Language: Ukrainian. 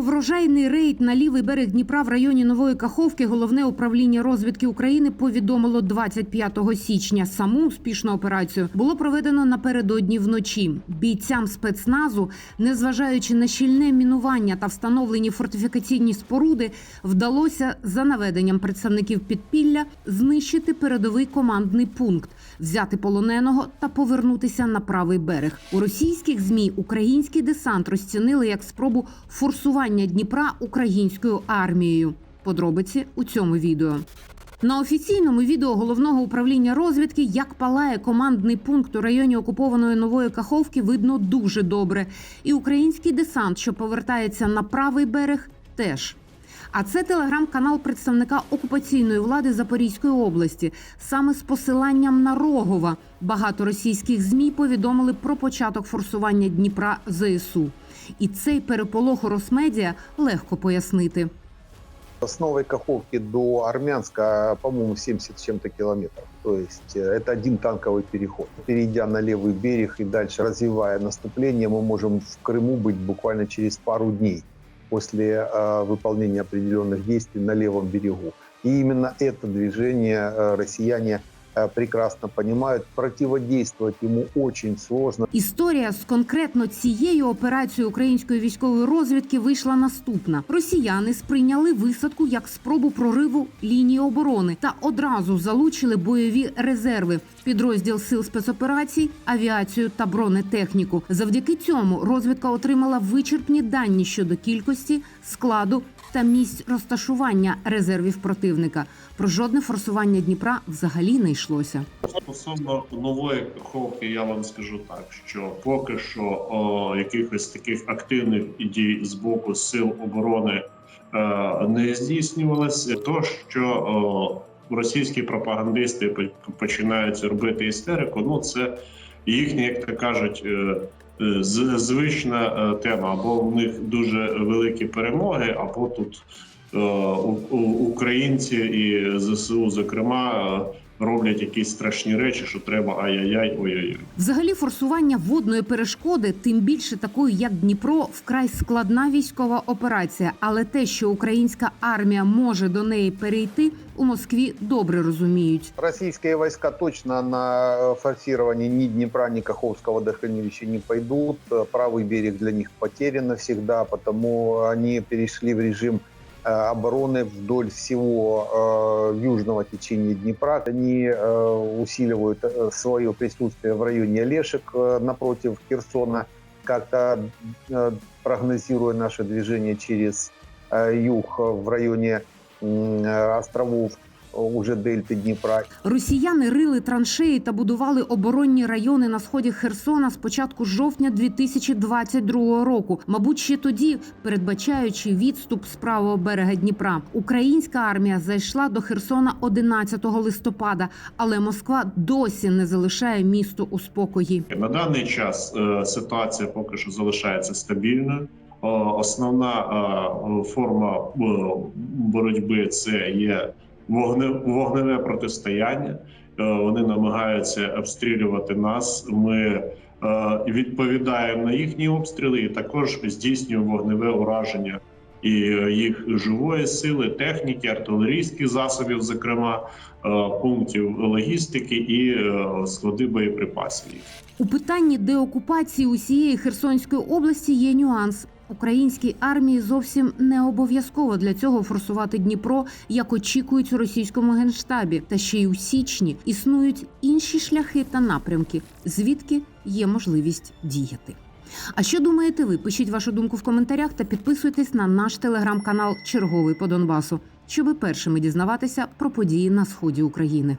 Врожайний рейд на лівий берег Дніпра в районі Нової Каховки головне управління розвідки України повідомило 25 січня. Саму успішну операцію було проведено напередодні вночі. Бійцям спецназу, незважаючи на щільне мінування та встановлені фортифікаційні споруди, вдалося за наведенням представників підпілля знищити передовий командний пункт, взяти полоненого та повернутися на правий берег. У російських змі український десант розцінили як спробу форсування Дніпра українською армією. Подробиці у цьому відео. На офіційному відео головного управління розвідки, як палає командний пункт у районі окупованої нової Каховки, видно дуже добре. І український десант, що повертається на правий берег, теж. А це телеграм-канал представника окупаційної влади Запорізької області. Саме з посиланням на Рогова багато російських змі повідомили про початок форсування Дніпра ЗСУ. І цей переполох у Росмедіа легко пояснити. С Новой Каховки до Армянска, по-моему, 70 с чем-то километров. То есть э, это один танковый переход. Перейдя на левый берег и дальше развивая наступление, мы можем в Крыму быть буквально через пару дней после э, выполнения определенных действий на левом берегу. И именно это движение э, россияне э, прекрасно понимают. Противодействовать ему очень сложно. Історія з конкретно цією операцією української військової розвідки вийшла наступна: росіяни сприйняли висадку як спробу прориву лінії оборони та одразу залучили бойові резерви, підрозділ сил спецоперацій, авіацію та бронетехніку. Завдяки цьому розвідка отримала вичерпні дані щодо кількості, складу та місць розташування резервів противника. Про жодне форсування Дніпра взагалі не йшлося. Стосовно нової каховки, я вам скажу так, що поки що о, якихось таких активних дій з боку сил оборони е, не здійснювалося. То, що російські пропагандисти починають робити істерику, ну це їхня, як то кажуть, е, е, звична е, тема. Або в них дуже великі перемоги, або тут українці і ЗСУ, зокрема е, роблять якісь страшні речі, що треба ай-яй-яй, ой-ой-ой. Взагалі, форсування водної перешкоди, тим більше такої, як Дніпро, вкрай складна військова операція. Але те, що українська армія може до неї перейти, у Москві добре розуміють. Российские войска точно на э, форсирование ни Днепра, ни Каховского водохранилища не пойдут. Э, Правый берег для них потерян навсегда, потому они перешли в режим э, Обороны вдоль всего э, южного течения Днепра. Они э, усиливают э, свое присутствие в районе Олешек э, напротив Херсона, как-то э, прогнозируя наше движение через э, юг э, в районе э, островов э, уже дельты Днепра. Росіяни рили траншеї та будували оборонні райони на сході Херсона з початку жовтня 2022 року. Мабуть, ще тоді, передбачаючи відступ з правого берега Дніпра, українська армія зайшла до Херсона 11 листопада, але Москва досі не залишає місто у спокої. На даний час е, ситуація поки що залишається стабільною. Е, Основна е, форма боротьби це є вогне, вогневе протистояння. Е, Вони намагаються обстрілювати нас. Ми е, відповідаємо на їхні обстріли, і також здійснюємо вогневе ураження і е, їх живої сили, техніки, артилерійських засобів, зокрема пунктів логістики і склади боєприпасів. У питанні деокупації усієї Херсонської області є нюанс. Українській армії зовсім не обов'язково для цього форсувати Дніпро, як очікують у російському генштабі. Та ще й у січні існують інші шляхи та напрямки, звідки є можливість діяти. А що думаєте ви? Пишіть вашу думку в коментарях та підписуйтесь на наш телеграм-канал Черговий по Донбасу, щоби першими дізнаватися про події на сході України.